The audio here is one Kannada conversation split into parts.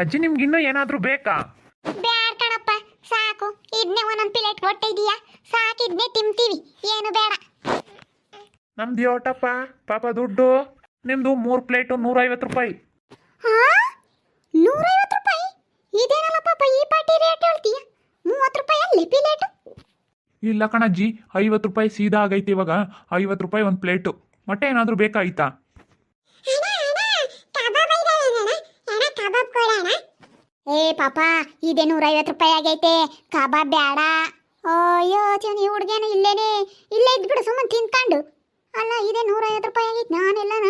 ಅಜ್ಜಿ ನಿಮ್ಗೆ ಇನ್ನೂ ಏನಾದರೂ ಬೇಕಾ? ಬ್ಯಾಡ ಕಣಪ್ಪ ಸಾಕು. ಇದನ್ನೇ ಒಂದೊಂದು ಪ್ಲೇಟ್ ಇದೀಯಾ? ಸಾಕು ಇದನ್ನೇ ತಿಂತೀವಿ. ಏನು ಬೇಡ. ನಮ್ದು ಯೋಟಪ್ಪ ಪಾಪ ದುಡ್ಡು. ನಿಮ್ದು ಮೂರು ಪ್ಲೇಟು ನೂರೈವತ್ತು ರೂಪಾಯಿ. ಹಾ? ನೂರೈವತ್ತು ರೂಪಾಯಿ? ಇದೇನಲ್ಲ ಪಾಪ ಈ ಪಾಟಿ ರೇಟ್ ಹೇಳ್ತೀಯ? ಮೂವತ್ತು ರೂಪಾಯಿ ಅಲ್ಲಿ ಪ್ಲೇಟು? ಇಲ್ಲ ಕಣಜ್ಜಿ ಐವತ್ತು ರೂಪಾಯಿ ಸೀದಾ ಆಗೈತೆ ಇವಾಗ. ಐವತ್ತು ರೂಪಾಯಿ ಒಂದು ಪ್ಲೇಟು. ಮೊಟ್ಟೆ ಏನಾದರೂ ಬೇಕಾಯ್ತಾ ಏ, ಪಾಪ, ಇದೆ ನೂರೈವತ್ತು ರೂಪಾಯಿ ಆಗೈತೆ. ಕಬಾಬ್ ಬೇಡ ಅಯ್ಯೋ ಈ ಹುಡುಗೇನು ಇಲ್ಲೇನೆ. ಇಲ್ಲೇ ಇದ್ಬಿಡು ಸುಮ್ಮನೆ ತಿನ್ಕೊಂಡು ಅಲ್ಲ, ಇದೆ ನೂರೈವತ್ತು ರೂಪಾಯಿ ಆಗೈತೆ. ನಾನೆಲ್ಲನ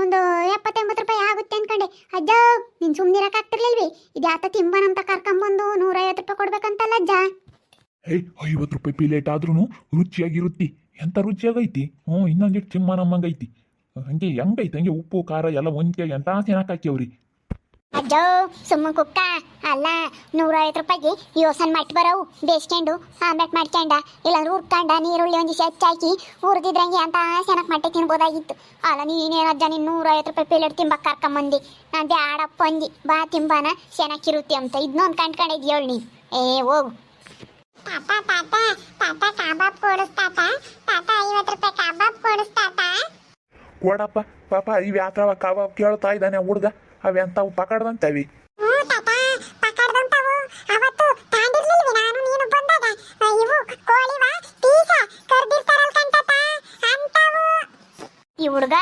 ಒಂದು ಎಪ್ಪತ್ತೆಂಬತ್ತು ರೂಪಾಯಿ ಆಗುತ್ತೆ ಅನ್ಕೊಂಡೆ. ಅಜ್ಜ, ನೀನು ಸುಮ್ಮನಿರಕ್ಕೆ ಆಗ್ತಿರ್ಲಿಲ್ವಿ? ಇದು ಯಾತ ತಿಂಬನಂತ ಕರ್ಕೊಂಬಂದು ನೂರೈವತ್ತು ರೂಪಾಯಿ ಕೊಡ್ಬೇಕಂತಲ್ಲ ಅಜ್ಜ. ಏಯ್, ಐವತ್ತು ರೂಪಾಯಿ ಪಿಲೇಟ್ ಆದ್ರೂ ರುಚಿಯಾಗಿರುತ್ತಿ. ಎಂಥ ರುಚಿಯಾಗೈತಿ? ಹ್ಞೂ ಇನ್ನೊಂದಿಟ್ಟು ಚಿಮ್ಮ ನಮ್ಮಂಗೈತಿ ಹಂಗೆ ಹೆಂಗೈತಿ? ಹಂಗೆ ಉಪ್ಪು, ಖಾರ ಎಲ್ಲ ಒಂದ್ಕೆ ಎಂತ ಚೆನ್ನಾಗಿ ಹಾಕ್ಯವ್ರಿ ಅಜ್ಜೋ ಸುಮ್ಮ ಕುಕ್ಕ. ಅಲ್ಲ ನೂರೈವತ್ತು ರೂಪಾಯಿಗೆ ಯೋಸನ್ ಮಟ್ ಬರೋವು. ಬೇಸ್ಕೊಂಡು ಆಮ್ಲೆಟ್ ಮಾಡ್ಕೊಂಡ ಇಲ್ಲಾಂದ್ರೆ ಹುರ್ಕೊಂಡ ನೀರುಳ್ಳಿ ಒಂದು ಹೆಚ್ಚಾಕಿ ಹುರಿದಿದ್ರಂಗೆ ಅಂತ ಚೆನ್ನಾಗಿ ಮಟ್ಟೆ ತಿನ್ಬೋದಾಗಿತ್ತು. ಅಲ್ಲ ನೀನೇನು ಅಜ್ಜ ನೀನು ನೂರೈವತ್ತು ರೂಪಾಯಿ ಪ್ಲೇಟ್ ತಿಂಬಕ್ಕೆ ಕರ್ಕೊಂಬಂದಿ? ನಾನು ಬ್ಯಾಡಪ್ಪ ಅಂದಿ. ಬಾ ತಿಂಬಾನ ಚೆನ್ನಾಗಿರುತ್ತೆ ಅಂತ. ಇದನ್ನೊಂದು ಕಂಡ್ಕೊಂಡಿದ್ಯ ಹೇಳಿ ನೀನು ಏ ಹೋಗು. ತಾತ ತಾತ ತಾತ ಕಬಾಬ್ ಕೊಡಿಸ್ತಾತ ತಾತ. ಐವತ್ತು ರೂಪಾಯಿ ಕಬಾಬ್ ಕೊಡಿಸ್ತಾತ ಕೊಡಪ್ಪ ಪಾಪ ಈ ಯಾಕವ ಕಬಾಬ್ ಕೇಳ್ತಾ ಇದ್ದಾನೆ ಹುಡ್ಗ. ಹ್ಞೂ ತಾತ, ಪಕಡ್ದಂತವು. ಅಂತವು ಈ ಹುಡುಗ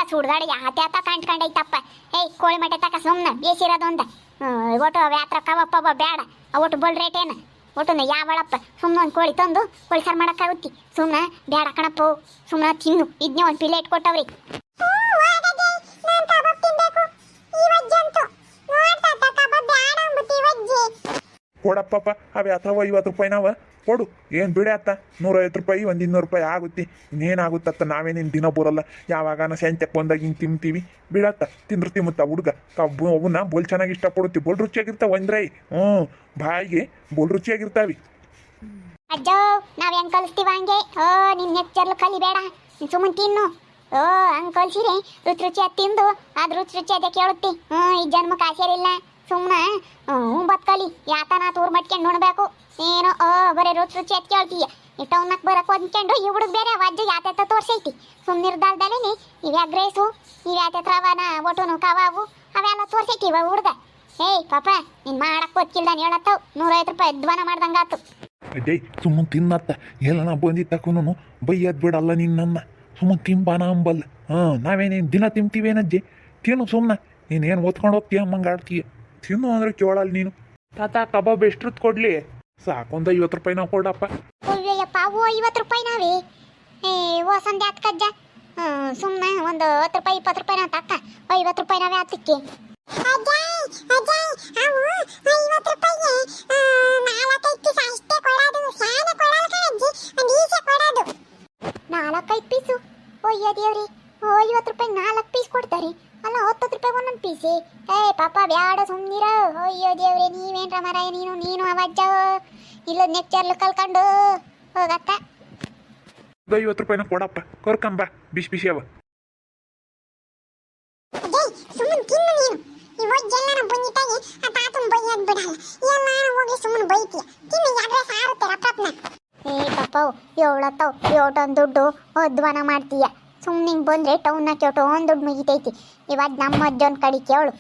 ಯಾತ ಕಂಡ್ಕೊಂಡೈತಪ್ಪ ಏಯ್, ಕೋಳಿ ಮಟ್ಟೆ ತಕ ಸುಮ್ಮನೆ ಒಟ್ಟು ವ್ಯಾತ್ರ ಕವಪ್ಪ ಬೇಡ ಒಟ್ಟು ಬಲ್ ರೇಟ್ ಏನು? ಒಟ್ಟು ಯಾವಳಪ್ಪ? ಸುಮ್ಮನೆ ಒಂದು ಕೋಳಿ ತಂದು, ಕೋಳಿ ಸಾರು ಮಾಡೋಕ್ಕಾಗುತ್ತಿ. ಸುಮ್ಮನೆ ಬೇಡ ಕಣಪ್ಪ. ಸುಮ್ಮನೆ ತಿನ್ನು. ಇದನ್ನೇ ಒಂದು ಪಿಲೇಟ್ ಕೊಟ್ಟವ್ರಿ ಕೊಡಪ್ಪಪ್ಪ, ಅವೇ ಅಥವಾ ಐವತ್ತು ರೂಪಾಯಿ ನಾವ ಕೊಡು. ಏನು ಬಿಡೆ ಅತ್ತ? ನೂರೈವತ್ತು ರೂಪಾಯಿ, ಒಂದು ಇನ್ನೂರು ರೂಪಾಯಿ ಆಗುತ್ತೆ. ಇನ್ನೇನಾಗುತ್ತತ್ತ ನಾವೇನೇನು ದಿನ ಬರೋಲ್ಲ. ಯಾವಾಗನ ಸಂತೆಗೆ ಬಂದಾಗ ಹಿಂಗೆ ತಿಂತೀವಿ. ಬಿಡತ್ತ ತಿಂದ್ರು ತಿಮ್ಮತ್ತ ಹುಡುಗ. ಕಬ್ಬು ಅವನ್ನ ಬೋಲ್ ಚೆನ್ನಾಗಿ ಇಷ್ಟಪಡುತ್ತೀವಿ ಬೋಲ್ ರುಚಿಯಾಗಿರ್ತಾವ ಒಂದ್ರೈ ಹ್ಞೂ ಬಾಯಿಗೆ ಬೋಲ್ ರುಚಿಯಾಗಿರ್ತಾವಿ. ಅಜ್ಜೋ, ನಾವು ಹೆಂಗೆ ಕಲಿಸ್ತೀವಿ ಹಂಗೆ? ಓ ನಿನ್ನ ನೆಚ್ಚರ್ಲು ಕಲಿಬೇಡ. ಬೇಡ ಸುಮ್ಮನೆ ತಿನ್ನು. ಓ, ಹಂಗೆ ಕಲ್ಸಿರಿ ರುಚಿ ರುಚಿಯಾಗಿ ತಿಂದು, ಅದು ರುಚಿ ರುಚಿ ಅದೇ ಕೇಳುತ್ತಿ. ಹ್ಞೂ ಈ ಜನ್ಮಕ್ಕೆ ಆಸೆರಿಲ್ಲ ಸುಮ್ಮನೆ ಹ್ಞೂ ಬತ್ಕಲಿ. ಯಾತನ ತೋರ್ ಮಟ್ಕೊಂಡು ನೋಡ್ಬೇಕು. ಏನೋ ಓ ಬರೀ ರುಚಿ ರುಚಿ ಎತ್ ಕೇಳ್ತೀಯ. ಈ ಟೌನಕ್ ಬರಕ್ ಹೊಂದ್ಕೊಂಡು ಹುಡುಗ ಬೇರೆ ವಜ್ಜ ಯಾತೆತ್ತ ತೋರ್ಸೈತಿ. ನೀ ಇವ್ಯಾ ಗ್ರೇಸು ಇವ್ಯಾತೆ ರವನ ಒಟುನು ಕವಾವು ಅವೆಲ್ಲ ತೋರ್ಸೈತಿ ಇವ ಹುಡುಗ ಏಯ್, ಪಾಪ, ನೀನ್ ಮಾಡಕ್ ಗೊತ್ತಿಲ್ದಾನೆ ಹೇಳತ್ತವ್. ನೂರೈವತ್ತು ರೂಪಾಯಿ ಅಧ್ವಾನ ಮಾಡ್ದಂಗಾತು. ಅಡ್ಡೇ ಸುಮ್ಮನೆ ತಿನ್ನತ್ತ. ಎಲ್ಲ ಬಂದಿ ತಕೊನು ಬೈಯದ್ ಬಿಡಲ್ಲ ನಿನ್ನ ಸುಮ್ಮನೆ ತಿಂಬಾನ ಅಂಬಲ್. ಹಾಂ ನಾವೇನೇನು ದಿನ ತಿಂತೀವೇನಜ್ಜಿ? ತಿನ್ನು ಸುಮ್ಮನೆ ನೀನೇನು ಓದ್ಕೊಂಡು ಹೋಗ್ತೀಯ ಅಮ್ಮಂಗೆ ಆಡ್ತೀಯ ತಿನ್ನು ಅಂದ್ರೆ ಕೇಳಲ್ಲ ನೀನು. ತಾತ ಕಬಾಬ್ ಎಷ್ಟ್ರದ್ದು ಕೊಡ್ಲಿ? ಸಾಕೊಂದ ಐವತ್ತು ರೂಪಾಯಿ ನಾವು ಕೊಡಪ್ಪ. ಅಯ್ಯಯ್ಯಪ್ಪ ಓ ಐವತ್ತು ರೂಪಾಯಿ ನಾವೇ? ಏ ಓಸಂದೆ ಹತ್ತು ಕಜ್ಜ. ಸುಮ್ಮನೆ ಒಂದು ಹತ್ತು ರೂಪಾಯಿ ಇಪ್ಪತ್ತು ರೂಪಾಯಿ ನಾವು ತಕ್ಕ ಐವತ್ತು ರೂಪಾಯಿ ನಾವೇ ಹತ್ತಕ್ಕೆ ನಾಲ್ಕೈದು ಪೀಸು ಅಯ್ಯೋ ದೇವ್ರಿ. ಐವತ್ತು ರೂಪಾಯಿ ನಾಲ್ಕು ಪೀಸ್ ಕೊಡ್ತಾರೆ. ಅಲ್ಲ ಹತ್ತತ್ತು ರೂಪಾಯಿ ಒಂದೊಂದು ಪೀಸಿ ಏ ಪಾಪ ಬ್ಯಾಡ ಸುಮ್ಮನಿರ ಅಯ್ಯೋ ದೇವ್ರಿ ನೀವೇನ್ರ ಮರಾಯ ನೀನು ನೀನು ಅವಜ್ಜ ಇಲ್ಲ ನೆಚ್ಚರ್ಲು ಕಲ್ಕೊಂಡು ಹೋಗತ್ತ. ಇದು ಐವತ್ತು ರೂಪಾಯಿನ ಕೊಡಪ್ಪ. ಕೊರ್ಕಂಬ. ಬಿಸಿ ಬಿಸಿ ಅವ. ಸುಮ್ಮನೆ ತಿನ್ನು ನೀನು. ಆ ತಾತನ ಬೈಯದ್ ಬಿಡಲ್ಲ ಎಲ್ಲಾನ ಹೋಗಿ ಸುಮ್ಮನೆ ಬೈತೀಯ. ತಿನ್ನು ಯಾದ್ರೆ ಸಾರುತ್ತೆ ರಪ್ರಪ್ನ ಏ ಪಾಪವ್ ಏಳತ್ತವ್ ಏಟೊಂದು ದುಡ್ಡು ಅಧ್ವಾನ ಮಾಡ್ತೀಯ. ಸುಮ್ಮನೆ ಬಂದ್ರೆ ಟೌನ್ನ ಕೇಟೋ ಒಂದು ದುಡ್ಡು ಮುಗಿತೈತಿ. ಇವಾಗ ನಮ್ಮ ಅಜ್ಜನ ಕಡೆ ಕೇಳು.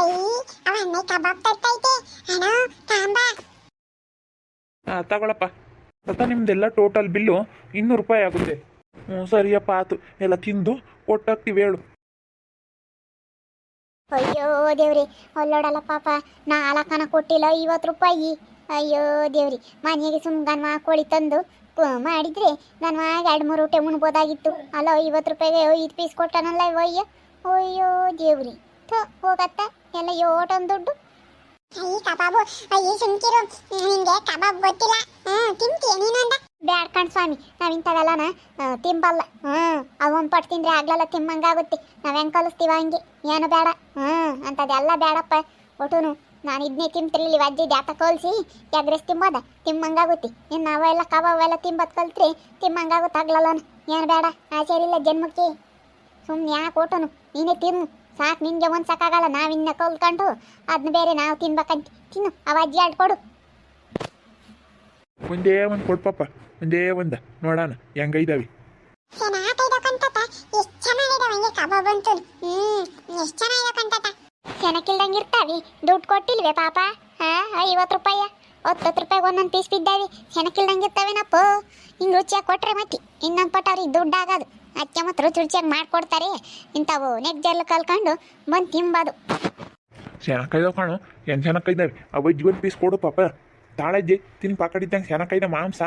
ಅಯ್ಯ ಅವನ್ನ ಕಬಾಬ್ ತರ್ತೈತೆ ಅಣ್ಣ ತಾಂಬ ಹಾಂ ತಗೊಳಪ್ಪ. ತಾತ ನಿಮ್ದೆಲ್ಲ ಟೋಟಲ್ ಬಿಲ್ಲು ಇನ್ನೂರು ರೂಪಾಯಿ ಆಗುತ್ತೆ. ಹ್ಞೂ ಸರಿಯಪ್ಪ ಆತು. ಎಲ್ಲ ತಿಂದು ಕೊಟ್ಟಾಗ್ತೀವಿ ಹೇಳು. ಅಯ್ಯೋ ದೇವ್ರಿ ಅಲ್ಲೋಡಲ್ಲ ಪಾಪ. ನಾಲ್ಕನ ಕೊಟ್ಟಿಲ್ಲ ಐವತ್ತು ರೂಪಾಯಿ. ಅಯ್ಯೋ ದೇವ್ರಿ ಮನೆಗೆ ಸುಮ್ಮನೆ ಹಾಕೊಳ್ಳಿ ಕೋಳಿ ತಂದು ಕು- ನಾನು ಆಗ ಎರಡು ಮೂರು ಊಟ ಉಣ್ಬೋದಾಗಿತ್ತು. ಅಲ್ಲ, ಐವತ್ತು ರೂಪಾಯಿಗೆ ಐದು ಪೀಸ್ ಕೊಟ್ಟನಲ್ಲ ಅಯ್ಯೋ. ಅಯ್ಯೋ, ದೇವ್ರಿ. ಥೋ, ಹೋಗತ್ತ. ಎಲ್ಲ ಯೋಟೊಂದು ದುಡ್ಡು. ಅಯ್ಯ, ಕಬಾಬು. ಅಯ್ಯ ಸುಮ್ಕಿರು ನಿಂಗೆ ಕಬಾಬ್ ಗೊತ್ತಿಲ್ಲ. ಹ್ಞೂ ತಿಂತೀಯ ನೀನಂದ ಬ್ಯಾಡ್ ಕಣ್ ಸ್ವಾಮಿ. ನಾವು ಇಂಥವೆಲ್ಲನ ತಿಂಬಲ್ಲ. ಹ್ಞೂ ಅವನ್ ಪಟ್ಟು ತಿಂದ್ರೆ ಆಗ್ಲಲ್ಲ ತಿಮ್ಮಂಗಾಗುತ್ತೆ. ನಾವು ಹೆಂಗೆ ಕಲಿಸ್ತೀವ ಹಂಗೆ? ಏನು ಬೇಡ ಹ್ಞೂ ಅಂತದೆಲ್ಲ ಬೇಡಪ್ಪ ಒಟುನು. ನಾನು ಇದನ್ನೇ ತಿಂತಿರ್ಲಿ ಅಜ್ಜಿ ದ್ಯಾತ ಕೋಲ್ಸಿ ಎಗ್ರೆಸ್ ತಿಂಬೋದ? ತಿಮ್ಮಂಗಾಗುತ್ತೆ. ಇನ್ನು ನಾವೆಲ್ಲ ಕಬಾವೆಲ್ಲ ತಿಂಬದ್ ತಿಂಬತ್ ತಿಮ್ಮಂಗಾಗುತ್ತೆ ಆಗ್ಲಲ್ಲ ಏನು ಬೇಡ ಆಚಾರಿಲ್ಲ ಜನ್ಮಕ್ಕೆ. ಸುಮ್ಮನೆ ಯಾಕೆ ಊಟನು ನೀನೇ ತಿನ್ನು. ಸಾಕು ನಿನಗೆ ಒಂದು ಸಾಕಾಗಲ್ಲ ನಾವಿನ್ನ ಕಲ್ತ್ಕೊಂಡು ಅದನ್ನ ಬೇರೆ ನಾವು ತಿನ್ಬೇಕಂತ. ತಿನ್ನು ಅವ ಅಜ್ಜಿ ಆಡ್ ಕೊಡು. ಒಂದೇ ಒಂದು ಕೊಡ್ಪಪ್ಪ ಒಂದೇ ಒಂದು. ನೋಡೋಣ ಹೆಂಗೈದಾವಿ ಎಷ್ಟು ಚೆನ್ನಾಗಿದೆ ಕಬಾಬ್ ಅಂತೂ ಹ್ಞೂ ಎಷ್ಟು ಚೆನ್ನಾಗಿದೆ ಕಂತತ ಚೆನ್ನಾಗಿಲ್ದಂಗೆ ಇರ್ತಾವಿ. ದುಡ್ಡು ಕೊಟ್ಟಿಲ್ವೇ ಪಾಪ? ಹಾ ಐವತ್ತು ರೂಪಾಯ. ಹತ್ತತ್ತು ರೂಪಾಯಿಗೆ ಒಂದೊಂದು ಪೀಸ್ ಬಿದ್ದಾವಿ. ಸೆನಕಿಲ್ದಂಗೆ ಇರ್ತಾವೇನಪ್ಪ? ಹಿಂಗೆ ರುಚಿಯಾಗಿ ಕೊಟ್ರೆ ಮತ್ತೆ ಇನ್ನೊಂದು ಪಟ್ಟ ಅವ್ರಿಗೆ ದುಡ್ಡು ಆಗೋದು ಅಚ್ಚ ಮತ್ತು ರುಚಿ ರುಚಿಯಾಗಿ ಮಾಡಿಕೊಡ್ತಾರೆ. ಇಂಥವು ನೆಗ್ಜೆಲ್ಲ ಕಲ್ಕೊಂಡು ಬಂದು ತಿಂಬೋದು. ಶನಕೈದಾವ ಕಾಣು ಏನು ಶನಕೈದಾವೆ ಆ ಒಂದು ಪೀಸ್ ಕೊಡು ಪಾಪ. ತಾಳಜ್ಜಿ ತಿನ್ ಪಕಡಿದ್ದಂಗೆ ಶನಕೈದ ಮಾಂಸ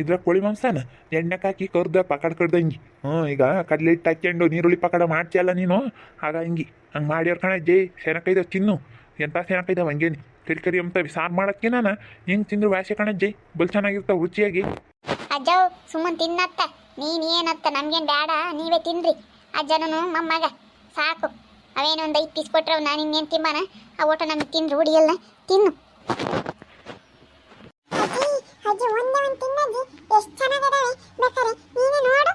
ಇದ್ರ ಕೋಳಿ ಮಾಂಸನ? ಎಣ್ಣೆಗೆ ಹಾಕಿ ಕರ್ದ ಪಕಡ್ ಕಡ್ದಂಗೆ ಹ್ಞೂ ಈಗ ಕಡ್ಲೆ ಹಿಟ್ಟು ಹಾಕ್ಕೊಂಡು ನೀರುಳ್ಳಿ ಪಕಡ ಮಾಡ್ತಿಯಲ್ಲ ನೀನು? ಆಗ ಹಿಂಗೆ ಹಂಗೆ ಮಾಡ್ಯಾರ ಕಣ ಜೈ ಸೆನಕೈದ ತಿನ್ನು ಎಂಥ ಸೆನಕೈದ ಹಂಗೇನಿ ಕರಿ ಕರಿ ಅಂತವೆ ಸಾರು ಮಾಡೋಕ್ಕೆ ನಾನು ಹೆಂಗೆ ತಿಂದ್ರು ವ್ಯಾಸೆ ಜೈ ಬಲ್ ಚೆನ್ನಾಗಿರ್ತಾವೆ ರುಚಿಯಾಗಿ. ಅಜ್ಜವ್ ಸುಮ್ಮನೆ ತಿನ್ನತ್ತ ನೀನು ಏನತ್ತ ನಮ್ಗೇನ್ ಬೇಡ ನೀವೇ ತಿನ್ರಿ ಅಜ್ಜನೂ ಮಗ ಸಾಕು ಅವೇನೋ ಒಂದು ಐದು ಪೀಸ್ ಕೊಟ್ರೆ ನಾನು ಇನ್ನೇನು ತಿಂಬಾನ ಆ ಊಟ ನಮ್ಗೆ ತಿಂದ್ರು ರೂಢಿಯಲ್ಲ ತಿನ್ನು. ಅಜ್ಜಿ ಒಂದೇ ಒಂದು ತಿನ್ನಜ್ಜಿ ಎಷ್ಟು ಚೆನ್ನಾಗಿದಾವೆ ಬೇಕಾರೆ ನೀನೇ ನೋಡು.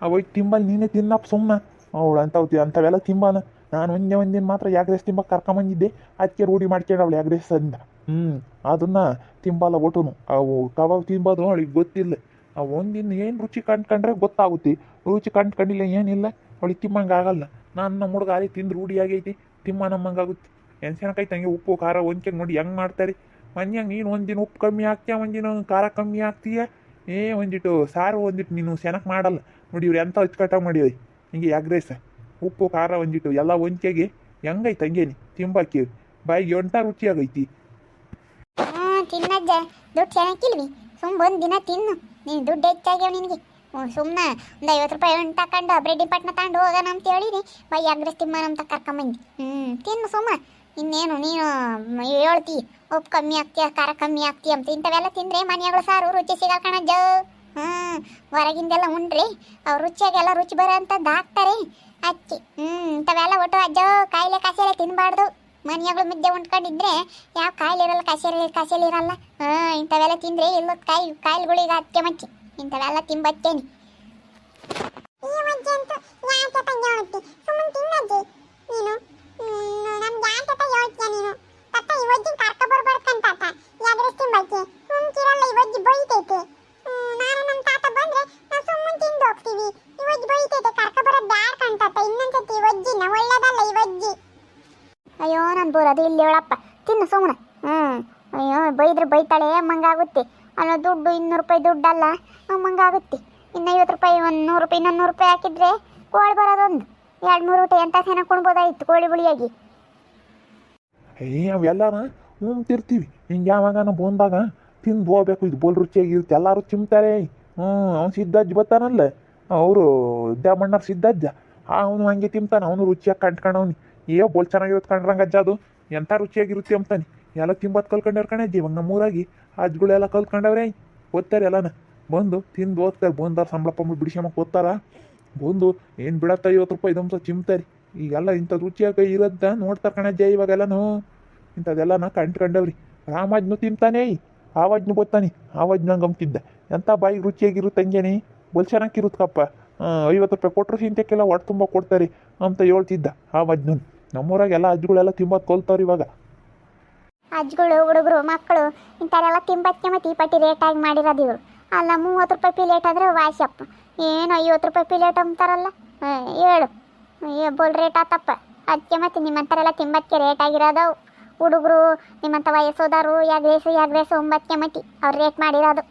ಅವ ತಿಂಬಲ್ ನೀನೇ ತಿನ್ನಪ್ಪ ಸುಮ್ಮನೆ ಅವಳು ಅಂಥವು ಅಂಥವೆಲ್ಲ ತಿಂಬಾನ. ನಾನು ಒಂದೇ ಒಂದಿನ ಮಾತ್ರ ಯಾಗ್ ರೈಸ್ ತಿಂಬಕ್ಕೆ ಕರ್ಕೊಂಬಂದಿದ್ದೆ. ಅದಕ್ಕೆ ರೂಢಿ ಮಾಡ್ಕೊಂಡು ಅವಳು ಯಾಗ್ ರೈಸ್ ಅಂದ ಹ್ಞೂ ಅದನ್ನು ತಿಂಬಲ್ಲ ಒಟ್ಟುನು. ಅವು ಕಬಾಬ್ ತಿಂಬೋದು ಅವಳಿಗೆ ಗೊತ್ತಿಲ್ಲ. ಅವು ಒಂದಿನ ಏನು ರುಚಿ ಕಂಡ್ಕೊಂಡ್ರೆ ಗೊತ್ತಾಗುತ್ತೆ. ರುಚಿ ಕಂಡ್ಕೊಂಡಿಲ್ಲ ಏನಿಲ್ಲ ಅವಳಿಗೆ ತಿಮ್ಮಂಗೆ ಆಗಲ್ಲ. ನಾನು ನಮ್ಮ ಹುಡುಗ ಅಲ್ಲಿ ತಿಂದು ರೂಢಿ ಆಗೈತಿ, ತಿಮ್ಮ ನಮ್ಮಂಗಾಗುತ್ತೆ. ಏನು ಚೆನ್ನಾಗೈತೆ ಹಂಗೆ ಉಪ್ಪು, ಖಾರ ಹೊಂದ್ಕೊಂಡು ನೋಡಿ ಹೆಂಗೆ ಮಾಡ್ತಾರೆ. ಮನ್ಯಾಗ ನೀನು ಒಂದಿನ ಉಪ್ಪು ಕಮ್ಮಿ ಆಗ್ತೀಯ ಒಂದಿನ ಖಾರ ಕಮ್ಮಿ ಹಾಕ್ತೀಯ? ಏ, ಒಂದಿಟ್ಟು ಸಾರು ಒಂದಿಟ್ಟು ನೀನು ಸೆನಕ್ ಮಾಡಲ್ಲ. ನೋಡಿ ಇವ್ರು ಎಂಥ ಅಚ್ಚುಕಟ್ಟಾಗಿ ಮಾಡಿದ್ರಿ ಹಿಂಗೆ ಯಾಗ್ರೇಸ. ಉಪ್ಪು, ಖಾರ ಒಂದಿಟ್ಟು ಎಲ್ಲ ಒಂಚೆಗೆ ಹೆಂಗೈತೆ ಹಂಗೇನಿ, ತಿಂಬಾಕಿ. ಬಾಯಿಗೆ ಎಂಥ ರುಚಿಯಾಗೈತಿ. ಹಾ ತಿನ್ನಜ್ಜ. ದುಡ್ಡು ಚೆನ್ನಾಗಿಲ್ವಿ? ಸುಮ್ ಒಂದ್ ದಿನ ತಿನ್ನು. ನೀನು ದುಡ್ಡು ಹೆಚ್ಚಾಗ್ಯಾವ ನಿನಗೆ. ಸುಮ್ಮನೆ ಒಂದು ಐವತ್ತು ರೂಪಾಯಿ ಹಣ್ಣು ತಕೊಂಡು ಬ್ರೆಡ್ ಪಟ್ನ ತಗೊಂಡು ಹೋಗೋಣ ಅಂತ ಹೇಳಿದೆ ಬೈ, ಅಗ್ರೆಸ್ ತಿಮ್ಮನ ಅಂತ ಕರ್ಕೊಂಬಂದು. ಹ್ಞೂ ತಿನ್ನು ಸುಮ್ಮ ಇನ್ನೇನು ನೀನು ಹೇಳ್ತಿ, ಉಪ್ಪು ಕಮ್ಮಿ ಆಗ್ತೀಯ, ಖಾರ ಕಮ್ಮಿ ಆಗ್ತೀಯ ಅಂತ ಇಂಥವೆಲ್ಲ ತಿಂದರೆ ಮನೆಗಳು ಸಾರು ರುಚಿ ಸಿಗಲ್ಲ ಕಣಜ್ಜ. ಹ್ಞೂ ಹೊರಗಿಂದೆಲ್ಲ ಉಂಡ್ರಿ ಅವ್ರು ರುಚಿಯಾಗೆಲ್ಲ ರುಚಿ ಬರೋ ಅಂಥದ್ದು ಹಾಕ್ತಾರೆ ಅಚ್ಚಿ. ಹ್ಞೂ ಇಂಥವೆಲ್ಲ ಒಟ್ಟು ಅಜ್ಜೋ, ಕಾಯಿಲೆ ಕಾಸೆಲ್ಲ ತಿನ್ನಬಾರ್ದು ಮನೆಯಾಗಳು ಮುದ್ದೆ ಉಂಡ್ಕೊಂಡಿದ್ರೆ ಯಾವ ಕಾಯಿಲೆ ಇರಲ್ಲ ಕಸೇಲಿ ಕಸೇಲಿ ಇರಲ್ಲ. ಹಾಂ, ಇಂಥವೆಲ್ಲ ತಿಂದ್ರೆ ಇಲ್ಲ ಕಾಯಿ ಕಾಯಿಲೆಗಳಿಗೆ ಹಚ್ಚೆ ಮಚ್ಚಿ. ಇಂಥವೆಲ್ಲ ತಿಂಬತ್ತೇನೆ. ಅಯ್ಯೋ ನಾನು ಬರೋದು ಇಲ್ಲಿ ಹೇಳಪ್ಪ. ತಿನ್ನು ಸುಮ್ಮನೆ ಹ್ಞೂ ಅಯ್ಯೋ, ಬೈದ್ರೆ ಬೈತಾಳೆ ಮಂಗಾಗುತ್ತೆ ಅಲ್ಲ, ದುಡ್ಡು ಇನ್ನೂರು ರೂಪಾಯಿ ದುಡ್ಡಲ್ಲ ಅಮ್ಮಂಗಾಗುತ್ತೆ ಇನ್ನು ಐವತ್ತು ರೂಪಾಯಿ, ಒಂದು ನೂರು ರೂಪಾಯಿ, ಇನ್ನೊಂದು ನೂರು ರೂಪಾಯಿ ಹಾಕಿದ್ರೆ ಕೋಳಿ ಬರೋದೊಂದು. ಎರಡು ಮೂರು ಊಟ ಎಂತ ಸೇನ ಕೊಡ್ಬೋದಾಯ್ತು ಕೋಳಿ ಬುಳಿಯಾಗಿ. ಏ ಅವೆಲ್ಲನ ತಿರ್ತೀವಿ ಹಿಂಗೆ ಯಾವಾಗ ಬಂದಾಗ ತಿಂದು ಹೋಗ್ಬೇಕು. ಇದು ಬೋಲ್ ರುಚಿಯಾಗಿರುತ್ತೆ ಎಲ್ಲರೂ ಚಿಮ್ತಾರೆ ಹ್ಞೂ ಅವ್ನು ಸಿದ್ದಜ್ಜ ಬರ್ತಾನಲ್ಲ. ಅವರು ಮಣ್ಣರ್ ಸಿದ್ದಜ್ಜ ಅವನು ಹಂಗೆ ತಿಂತಾನೆ. ಅವನು ರುಚಿಯಾಗಿ ಕಂಡ್ಕೊಂಡವ್ನಿ. ಏ ಬೋಲ್ ಚೆನ್ನಾಗಿರುತ್ತೆ ಕಂಡ್ರಂಗಜ್ಜ ಅದು. ಎಂಥ ರುಚಿಯಾಗಿರುತ್ತೆ ಅಂತಾನೆ ಎಲ್ಲ ತಿಂಬತ್ತು ಕಲ್ಕೊಂಡವ್ರ ಕಣಜ್ಜಿ ಇವಾಗ ನಮ್ಮೂರಾಗಿ ಅಜ್ಗಳೆಲ್ಲ ಕಲ್ತ್ಕೊಂಡವ್ರೆ ಓದ್ತಾರೆ ಎಲ್ಲನ. ಬಂದು ತಿಂದು ಓದ್ತಾರೆ ಬಂದಾರ ಸಂಬಳ ಪಂಬ ಬಿಡಿಸ್ಕೊಂಬಕ್ಕೆ ಓದ್ತಾರ ಬಂದು ಏನು ಬಿಡತ್ತ ಐವತ್ತು ರೂಪಾಯಿ ದಂಸ ಚಿಮ್ತಾರೆ. ಈಗೆಲ್ಲ ಇಂಥ ರುಚಿಯಾಗಿ ಇರೋದ ನೋಡ್ತಾರೆ ಕಣಜ್ಜ ಇವಾಗೆಲ್ಲನೂ. ನಾ ಕಂಡ್ಕೊಂಡವ್ರಿ ರಾಮಾಜ್ನು ತಿಂತಾನೆ. ಆವಾಜ್ನು ಗೊತ್ತಾನೆ ಆವಾಜ್ನಂಗೆ ಅಂತಿದ್ದೆ ಎಂಥ ಬಾಯಿಗೆ ರುಚಿಯಾಗಿರುತ್ತೆ ಹಂಗೇನೆ ಬಲ್ ಚೆನ್ನಾಗಿರುತ್ತಪ್ಪ ಐವತ್ತು ರೂಪಾಯಿ ಕೊಟ್ಟರು ತಿಂತಕ್ಕೆಲ್ಲ ಹೊಟ್ಟೆ ತುಂಬ ಕೊಡ್ತಾರೆ ಅಂತ ಹೇಳ್ತಿದ್ದ ಆವಾಜ್ನು ನಮ್ಮೂರಾಗ ಎಲ್ಲ ಅಜ್ಜಗಳೆಲ್ಲ ತಿಂಬತ್ ಕೊಲ್ತಾವ್ರಿ ಇವಾಗ. ಅಜ್ಜಗಳು ಹುಡುಗರು ಮಕ್ಕಳು ಇಂಥವರೆಲ್ಲ ತಿಂಬಕ್ಕೆ ಮತ್ತೆ ಈ ಪಟ್ಟಿ ಆಗಿ ಮಾಡಿರೋದು ಇವರು. ಅಲ್ಲ ಮೂವತ್ತು ರೂಪಾಯಿ ಪ್ಲೇಟ್ ಆದರೆ ವಾಶಪ್ಪ ಏನು ಐವತ್ತು ರೂಪಾಯಿ ಪ್ಲೇಟ್ ಅಂತಾರಲ್ಲ ಹೇಳು. ಬೋಲ್ ರೇಟ್ ಆತಪ್ಪ. ಅದಕ್ಕೆ ಮತ್ತೆ ನಿಮ್ಮಂಥರೆಲ್ಲ ತಿಂಬಕ್ಕೆ ರೇಟ್ ಆಗಿರೋದು ಹುಡುಗರು ನಿಮ್ಮಂಥ ವಯಸ್ಸೋದಾರು ಎಗ್ ಲೈಸು ಒಂಬತ್ತು ಮತಿ ಅವ್ರು ರೇಟ್ ಮಾಡಿರೋದು.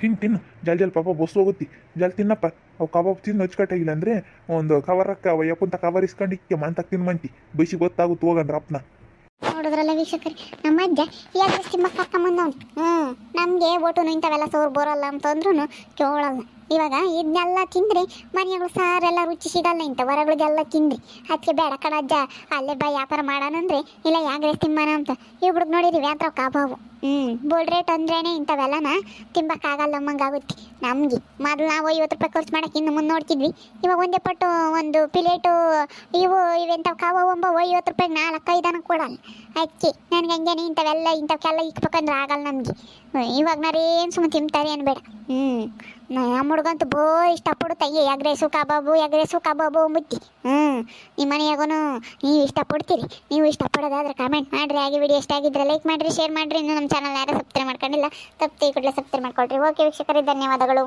ಹಿಂಗೆ ತಿನ್ನು. ಜಲ್ ಜಲ್ ಪಾಪ ಬಸ್ ಹೋಗುತ್ತಿ. ಜಲ್ದಿ ತಿನ್ನಪ್ಪ. ಅವು ಕಬಾಬ್ ತಿಂದು ಹಚ್ಕಟ್ಟಾಗಿಲ್ಲ ಅಂದರೆ ಒಂದು ಕವರಕ್ಕ ಯಪ್ಪಂತ ಕವರ್ ಇಸ್ಕೊಂಡು ಮಂತ ತಿನ್ ಮಂತಿ ಬೈಸಿ ಗೊತ್ತಾಗುತ್ತೆ ಹೋಗಣ್ರ ಅಪ್ಪನ. ನೋಡಿದ್ರಲ್ಲ ವೀಕ್ಷಕರಿ, ನಮ್ಮ ಅಜ್ಜ ಯಾಕೆ ತಿಮ್ಮಕ್ಕ ಕರ್ಕೊಂಬಂದವ್ನು ಹ್ಞೂ ನಮಗೆ ಓಟು ಇಂಥವೆಲ್ಲ ಸೋರ್ ಬರೋಲ್ಲ ಅಂತಂದ್ರೂ ಕೇಳಲ್ಲ. ಇವಾಗ ಇದನ್ನೆಲ್ಲ ತಿಂದ್ರೆ ಮನೆಗಳು ಸಾರೆಲ್ಲ ರುಚಿ ಸಿಗಲ್ಲ ಇಂಥ ಹೊರಗಳಿಗೆಲ್ಲ ತಿಂದ್ರಿ. ಅದಕ್ಕೆ ಬೇಡ ಕಣ ಅಜ್ಜ, ಅಲ್ಲೇ ಬಾ ವ್ಯಾಪಾರ ಮಾಡೋಣಂದ್ರೆ ಇಲ್ಲ ಯಾಗ್ರೆ ತಿಮ್ಮನ ಅಂತ. ಇವ್ರಿಗೆ ನೋಡಿರಿ ವ್ಯಾಪಾರ ಕಾಬಾವು. ಹ್ಞೂ ಬೋಲ್ ರೇಟ್ ಅಂದ್ರೇನೆ ಇಂಥವೆಲ್ಲನ ತಿಂಬಕ್ಕಾಗಲ್ಲ ಆಗುತ್ತೆ. ನಮಗೆ ಮೊದಲು ನಾವು ಐವತ್ತು ರೂಪಾಯಿ ಖರ್ಚು ಮಾಡೋಕೆ ಇನ್ನು ಮುಂದೆ ನೋಡ್ತಿದ್ವಿ. ಇವಾಗ ಒಂದೇ ಪಟ್ಟು ಒಂದು ಪ್ಲೇಟು, ಇವು ಇವೆಂಥ ಕಾವು ಒಂಬ ಐವತ್ತು ರೂಪಾಯಿಗೆ ನಾಲ್ಕು ಐದನ ಕೊಡಲ್ಲ. ಅಕ್ಕಿ ನನಗೆ ಹಂಗೇನೆ ಇಂಥವೆಲ್ಲ ಇಂಥವಕ್ಕೆಲ್ಲ ಇಕ್ಬೇಕಂದ್ರೆ ಆಗಲ್ಲ ನಮಗೆ. ಇವಾಗ ಏನು ಸುಮ್ಮನೆ ತಿಂತಾರೆ ಅನ್ಬೇಡ. ಹ್ಞೂ ನಮ್ಮ ಹುಡುಗಂತೂ ಬೋ ಇಷ್ಟಪಡುತ್ತೆ ಈ ಎಗ್ರೇಸು ಕಬಾಬು ಎಗ್ರೇಸು ಕಬಾಬು ಮುತ್ತಿ. ಹ್ಞೂ ನಿಮ್ಮ ಮನೆಯಾಗೂ ನೀವು ಇಷ್ಟಪಡ್ತೀರಿ. ನೀವು ಇಷ್ಟಪಡೋದಾದ್ರೆ ಕಮೆಂಟ್ ಮಾಡಿರಿ. ಹಾಗೆ ವಿಡಿಯೋ ಇಷ್ಟ ಆಗಿದ್ರೆ ಲೈಕ್ ಮಾಡಿರಿ ಶೇರ್ ಮಾಡಿರಿ. ಇನ್ನು ನಮ್ಮ ಚಾನಲ್ ಯಾರು ಸಬ್ಸ್ಕ್ರೈಬ್ ಮಾಡ್ಕೊಂಡಿಲ್ಲ ತಪ್ಪು ಕೂಡಲೇ ಸಬ್ಸ್ಕ್ರೈಬ್ ಮಾಡ್ಕೊಳ್ರಿ. ಓಕೆ ವೀಕ್ಷಕರೇ ಧನ್ಯವಾದಗಳು.